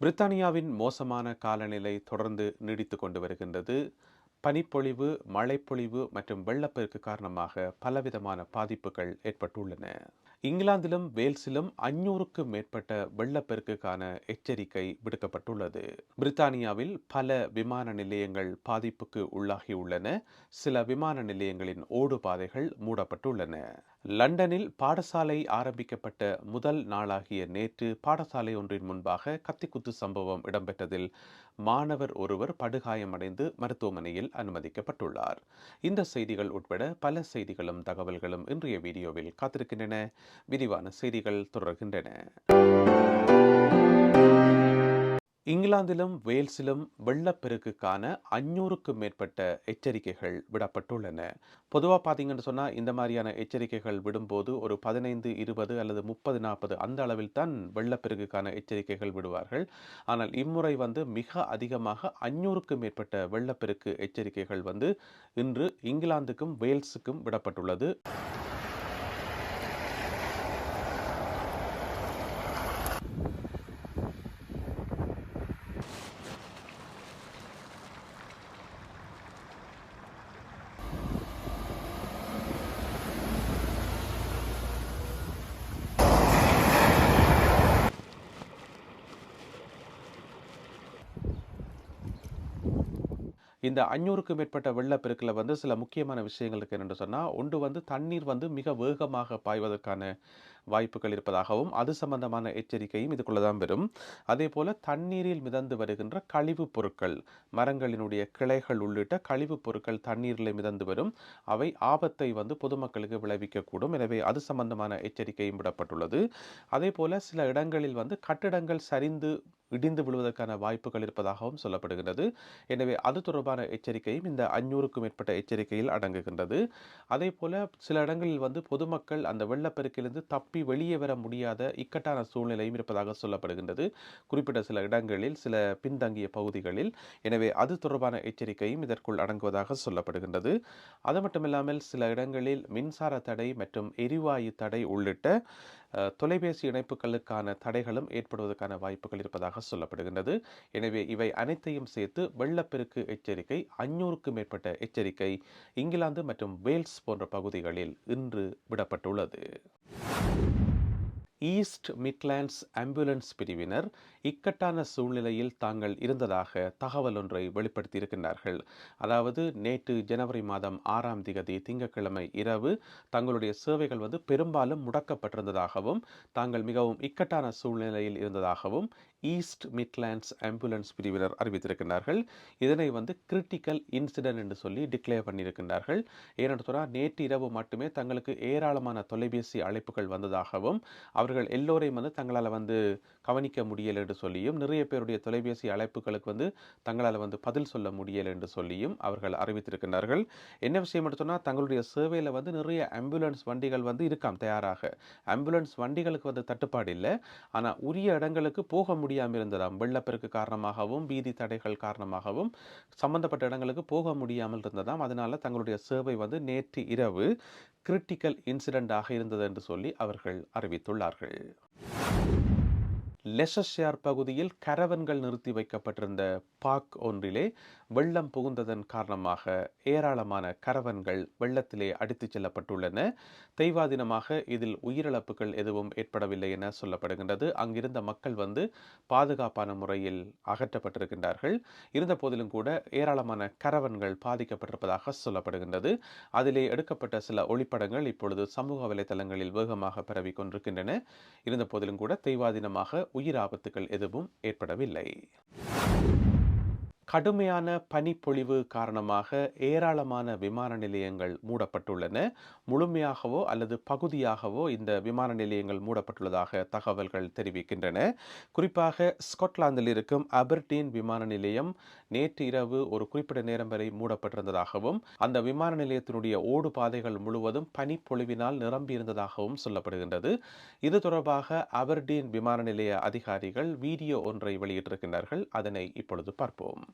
பிரித்தானியாவின் மோசமான காலநிலை தொடர்ந்து நீடித்து கொண்டு வருகின்றது. பனிப்பொழிவு மழைப்பொழிவு மற்றும் வெள்ளப்பெருக்கு காரணமாக பலவிதமான பாதிப்புகள் ஏற்பட்டுள்ளன. இங்கிலாந்திலும் வேல்ஸிலும் அஞ்சூறுக்கும் மேற்பட்ட வெள்ளப்பெருக்குக்கான எச்சரிக்கை விடுக்கப்பட்டுள்ளது. பிரித்தானியாவில் பல விமான நிலையங்கள் பாதிப்புக்கு உள்ளாகியுள்ளன. சில விமான நிலையங்களின் ஓடுபாதைகள் மூடப்பட்டுள்ளன. லண்டனில் பாடசாலை ஆரம்பிக்கப்பட்ட முதல் நாளாகிய நேற்று பாடசாலை ஒன்றின் முன்பாக கத்திக்குத்து சம்பவம் இடம்பெற்றதில் மாணவர் ஒருவர் படுகாயமடைந்து மருத்துவமனையில் அனுமதிக்கப்பட்டுள்ளார். இந்த செய்திகள் உட்பட பல செய்திகளும் தகவல்களும் இன்றைய வீடியோவில் காத்திருக்கின்றன. விரிவான செய்திகள் தொடர்கின்றன. இங்கிலாந்திலும் வேல்ஸிலும் வெள்ளப்பெருக்குக்கான அஞ்சூறுக்கும் மேற்பட்ட எச்சரிக்கைகள் விடப்பட்டுள்ளன. பொதுவாக பார்த்தீங்கன்னு சொன்னால் இந்த மாதிரியான எச்சரிக்கைகள் விடும்போது ஒரு பதினைந்து இருபது அல்லது முப்பது நாற்பது அந்த அளவில் தான் வெள்ளப்பெருக்குக்கான எச்சரிக்கைகள் விடுவார்கள். ஆனால் இம்முறை வந்து மிக அதிகமாக அஞ்சூறுக்கும் மேற்பட்ட வெள்ளப்பெருக்கு எச்சரிக்கைகள் வந்து இன்று இங்கிலாந்துக்கும் வேல்ஸுக்கும் விடப்பட்டுள்ளது. இந்த அஞ்சூறுக்கும் மேற்பட்ட வெள்ளப்பெருக்கில் வந்து சில முக்கியமான விஷயங்கள் இருக்கு என்று சொன்னால் ஒன்று வந்து தண்ணீர் வந்து மிக வேகமாக பாய்வதற்கான வாய்ப்புகள் இருப்பதாகவும் அது சம்பந்தமான எச்சரிக்கையும் இதுக்குள்ளதான் வரும். அதே போல தண்ணீரில் மிதந்து வருகின்ற கழிவுப் பொருட்கள் மரங்களினுடைய கிளைகள் உள்ளிட்ட கழிவுப் பொருட்கள் தண்ணீரில் மிதந்து வரும். அவை ஆபத்தை வந்து பொதுமக்களுக்கு விளைவிக்கக்கூடும். எனவே அது சம்பந்தமான எச்சரிக்கையும் விடப்பட்டுள்ளது. அதே போல சில இடங்களில் வந்து கட்டிடங்கள் சரிந்து இடிந்து விழுவதற்கான வாய்ப்புகள் இருப்பதாகவும் சொல்லப்படுகிறது எனவே அது தொடர்பான எச்சரிக்கையும் இந்த அஞ்சூறுக்கும் மேற்பட்ட எச்சரிக்கையில் அடங்குகின்றது. அதே போல சில இடங்களில் வந்து பொதுமக்கள் அந்த வெள்ளப்பெருக்கிலிருந்து தப்ப வெளியே வர முடியாத இக்கட்டான சூழ்நிலையும் இருப்பதாக சொல்லப்படுகின்றது. குறிப்பிட்ட சில இடங்களில் சில பின்தங்கிய பகுதிகளில். எனவே அது தொடர்பான எச்சரிக்கையும் இதற்குள் அடங்குவதாக சொல்லப்படுகின்றது. அது மட்டுமில்லாமல் சில இடங்களில் மின்சார தடை மற்றும் எரிவாயு தடை உள்ளிட்ட தொலைபேசி இணைப்புகளுக்கான தடைகளும் ஏற்படுவதற்கான வாய்ப்புகள் இருப்பதாக சொல்லப்படுகின்றது. எனவே இவை அனைத்தையும் சேர்த்து வெள்ளப்பெருக்கு எச்சரிக்கை அஞ்சூறுக்கும் மேற்பட்ட எச்சரிக்கை இங்கிலாந்து மற்றும் வேல்ஸ் போன்ற பகுதிகளில் இன்று விடப்பட்டுள்ளது. ஈஸ்ட் மிட்லாண்ட்ஸ் ஆம்புலன்ஸ் பிரிவினர் இக்கட்டான சூழ்நிலையில் தாங்கள் இருந்ததாக தகவல் ஒன்றை வெளிப்படுத்தியிருக்கின்றார்கள். அதாவது நேற்று ஜனவரி மாதம் ஆறாம் திகதி திங்கட்கிழமை இரவு தங்களுடைய சேவைகள் வந்து பெரும்பாலும் முடக்கப்பட்டிருந்ததாகவும் தாங்கள் மிகவும் இக்கட்டான சூழ்நிலையில் இருந்ததாகவும் ஈஸ்ட் மிட்லாண்ட்ஸ் ஆம்புலன்ஸ் பிரிவினர் அறிவித்திருக்கின்றார்கள். இதனை வந்து கிரிட்டிக்கல் இன்சிடென்ட் என்று சொல்லி டிக்ளேர் பண்ணியிருக்கின்றார்கள். ஏனென்று சொன்னால் நேற்று இரவு மட்டுமே தங்களுக்கு ஏராளமான தொலைபேசி அழைப்புகள் வந்ததாகவும் அவர்கள் எல்லோரையும் வந்து தங்களால் வந்து கவனிக்க முடியலை என்று சொல்லியும் நிறைய பேருடைய தொலைபேசி அழைப்புகளுக்கு வந்து தங்களால் வந்து பதில் சொல்ல முடியலை என்று சொல்லியும் அவர்கள் அறிவித்திருக்கின்றார்கள். என்ன விஷயம் என்று சொன்னால் தங்களுடைய சேவையில் வந்து நிறைய ஆம்புலன்ஸ் வண்டிகள் வந்து இருக்காம் தயாராக. ஆம்புலன்ஸ் வண்டிகளுக்கு வந்து தட்டுப்பாடு இல்லை. ஆனால் உரிய இடங்களுக்கு போக முடியாமல் இருந்ததாம் வெள்ளப்பெருக்கு காரணமாகவும் வீதி தடைகள் காரணமாகவும் சம்பந்தப்பட்ட இடங்களுக்கு போக முடியாமல் இருந்ததாம் அதனால தங்களுடைய சேவை வந்து நேற்று இரவு கிரிட்டிக்கல் இன்சிடென்டாக இருந்தது என்று சொல்லி அவர்கள் அறிவித்துள்ளார்கள். லெஷஷியார் பகுதியில் கரவன்கள் நிறுத்தி வைக்கப்பட்டிருந்த பார்க் ஒன்றிலே வெள்ளம் புகுந்ததன் காரணமாக ஏராளமான கரவன்கள் வெள்ளத்திலே அடித்துச் செல்லப்பட்டுள்ளன. தெய்வாதீனமாக இதில் உயிரிழப்புகள் எதுவும் ஏற்படவில்லை என சொல்லப்படுகின்றது. அங்கிருந்த மக்கள் வந்து பாதுகாப்பான முறையில் அகற்றப்பட்டிருக்கின்றார்கள். இருந்த போதிலும் கூட ஏராளமான கரவன்கள் பாதிக்கப்பட்டிருப்பதாக சொல்லப்படுகின்றது. அதிலே எடுக்கப்பட்ட சில ஒளிப்படங்கள் இப்பொழுது சமூக வலைதளங்களில் வேகமாக பரவி கொண்டிருக்கின்றன. இருந்த போதிலும் கூட தெய்வாதீனமாக உயிர் ஆபத்துகள் எதுவும் ஏற்படவில்லை. கடுமையான பனிப்பொழிவு காரணமாக ஏராளமான விமான நிலையங்கள் மூடப்பட்டுள்ளன. முழுமையாகவோ அல்லது பகுதியாகவோ இந்த விமான நிலையங்கள் மூடப்பட்டுள்ளதாக தகவல்கள் தெரிவிக்கின்றன. குறிப்பாக ஸ்காட்லாந்தில் இருக்கும் அபர்டீன் விமான நிலையம் நேற்று இரவு ஒரு குறிப்பிட்ட நேரம் வரை மூடப்பட்டிருந்ததாகவும் அந்த விமான நிலையத்தினுடைய ஓடு பாதைகள் முழுவதும் பனிப்பொழிவினால் நிரம்பியிருந்ததாகவும் சொல்லப்படுகின்றது. இது தொடர்பாக அபர்டீன் விமான நிலைய அதிகாரிகள் வீடியோ ஒன்றை வெளியிட்டிருக்கின்றார்கள். அதனை இப்பொழுது பார்ப்போம்.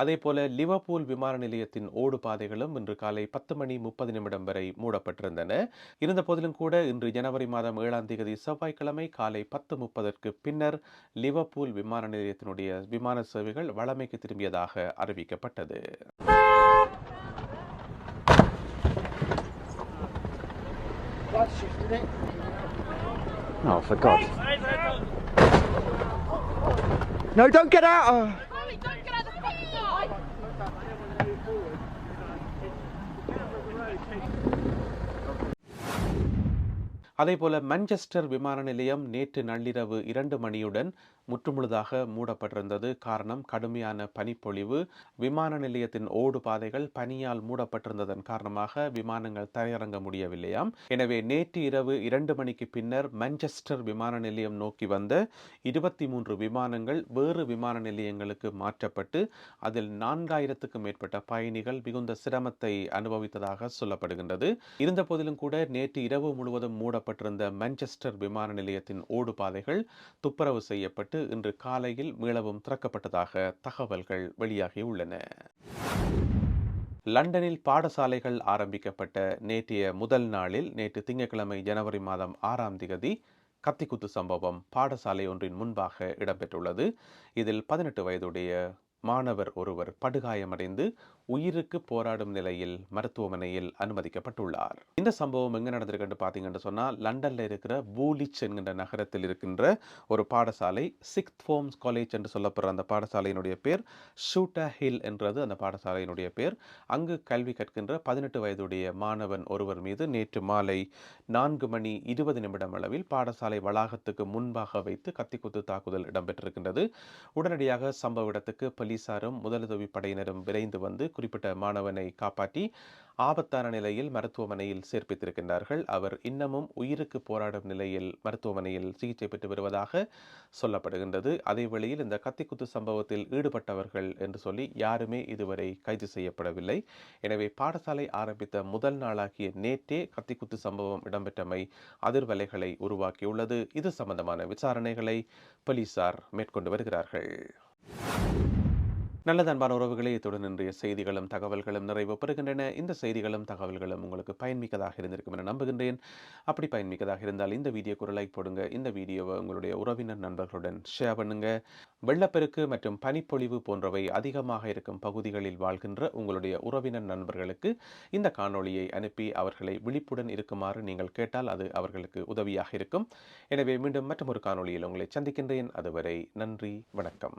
அதேபோல லிவர்பூல் விமான நிலையத்தின் ஓடு பாதைகளும் இன்று காலை பத்து மணி முப்பது நிமிடம் வரை மூடப்பட்டிருந்தன இருந்த போதிலும் கூட இன்று ஜனவரி மாதம் ஏழாம் தேதி செவ்வாய்க்கிழமை காலை பத்து முப்பதற்கு பின்னர் லிவர்பூல் விமான நிலையத்தினுடைய விமான சேவைகள் வழமைக்கு திரும்பியதாக அறிவிக்கப்பட்டது Oh, for God. No, don't get out! Oh. Ollie, don't get out of the fucking car! அதேபோல மான்செஸ்டர் விமான நிலையம் நேற்று நள்ளிரவு இரண்டு மணியுடன் முற்றுமுழுதாக மூடப்பட்டிருந்தது. காரணம் கடுமையான பனிப்பொழிவு. விமான நிலையத்தின் ஓடு பாதைகள் பனியால் மூடப்பட்டிருந்ததன் காரணமாக விமானங்கள் தரையிறங்க முடியவில்லையாம். எனவே நேற்று இரவு இரண்டு மணிக்கு பின்னர் மான்செஸ்டர் விமான நிலையம் நோக்கி வந்த இருபத்தி மூன்று விமானங்கள் வேறு விமான நிலையங்களுக்கு மாற்றப்பட்டு அதில் நான்காயிரத்துக்கும் மேற்பட்ட பயணிகள் மிகுந்த சிரமத்தை அனுபவித்ததாக சொல்லப்படுகின்றது. இருந்த போதிலும் கூட நேற்று இரவு முழுவதும் மூடப்பட்டிருந்த மான்செஸ்டர் விமான நிலையத்தின் ஓடுபாதைகள் துப்புரவு செய்யப்பட்டு இன்று காலையில் மீளவும் திறக்கப்பட்டதாக தகவல்கள் வெளியாகியுள்ளன. லண்டனில் பாடசாலைகள் ஆரம்பிக்கப்பட்ட நேற்றைய முதல் நாளில் நேற்று திங்கட்கிழமை ஜனவரி மாதம் ஆறாம் திகதி கத்திக்குத்து சம்பவம் பாடசாலை ஒன்றின் முன்பாக இடம்பெற்றுள்ளது. இதில் பதினெட்டு வயதுடைய மாணவர் ஒருவர் படுகாயமடைந்து உயிருக்கு போராடும் நிலையில் மருத்துவமனையில் அனுமதிக்கப்பட்டுள்ளார். இந்த சம்பவம் எங்க நடந்திருக்குன்னு பார்த்தீங்கன்னு சொன்னால் லண்டன்ல இருக்கிற பூலிச் என்கின்ற நகரத்தில் இருக்கின்ற ஒரு பாடசாலை சிக்ஸ்த் ஃபோம்ஸ் காலேஜ் என்று சொல்லப்படுற அந்த பாடசாலையினுடைய பேர் ஷூட்டா ஹில் என்றது அந்த பாடசாலையினுடைய பேர். அங்கு கல்வி கற்கின்ற பதினெட்டு வயதுடைய மாணவன் ஒருவர் மீது நேற்று மாலை நான்கு மணி இருபது நிமிடம் அளவில் பாடசாலை வளாகத்துக்கு முன்பாக வைத்து கத்திக்குத்து தாக்குதல் இடம்பெற்றிருக்கின்றது. உடனடியாக சம்பவ இடத்துக்கு போலீசாரும் முதலுதவி படையினரும் விரைந்து வந்து குறிப்பிட்ட மாணவனை காப்பாற்றி ஆபத்தான நிலையில் மருத்துவமனையில் சேர்ப்பித்திருக்கின்றார்கள். அவர் இன்னமும் உயிருக்கு போராடும் நிலையில் மருத்துவமனையில் சிகிச்சை பெற்று வருவதாக சொல்லப்படுகின்றது. அதே வேளையில் இந்த கத்திக்குத்து சம்பவத்தில் ஈடுபட்டவர்கள் என்று சொல்லி யாருமே இதுவரை கைது செய்யப்படவில்லை. எனவே பாடசாலை ஆரம்பித்த முதல் நாளாகிய நேற்றே கத்திக்குத்து சம்பவம் இடம்பெற்றமை அதிர்வலைகளை உருவாக்கியுள்ளது. இது சம்பந்தமான விசாரணைகளை போலீசார் மேற்கொண்டு வருகிறார்கள். நல்ல அன்பான உறவுகளே இத்துடன் இன்றைய செய்திகளும் தகவல்களும் நிறைவு பெறுகின்றன. இந்த செய்திகளும் தகவல்களும் உங்களுக்கு பயன்மிக்கதாக இருந்திருக்கும் என நம்புகின்றேன். அப்படி பயன்மிக்கதாக இருந்தால் இந்த வீடியோக்கு ஒரு லைக் போடுங்க. இந்த வீடியோவை உங்களுடைய உறவினர் நண்பர்களுடன் ஷேர் பண்ணுங்க. வெள்ளப்பெருக்கு மற்றும் பனிப்பொழிவு போன்றவை அதிகமாக இருக்கும் பகுதிகளில் வாழ்கின்ற உங்களுடைய உறவினர் நண்பர்களுக்கு இந்த காணொளியை அனுப்பி அவர்களை விழிப்புடன் இருக்குமாறு நீங்கள் கேட்டால் அது அவர்களுக்கு உதவியாக இருக்கும். எனவே மீண்டும் மற்றொரு காணொளியில் உங்களை சந்திக்கின்றேன். அதுவரை நன்றி வணக்கம்.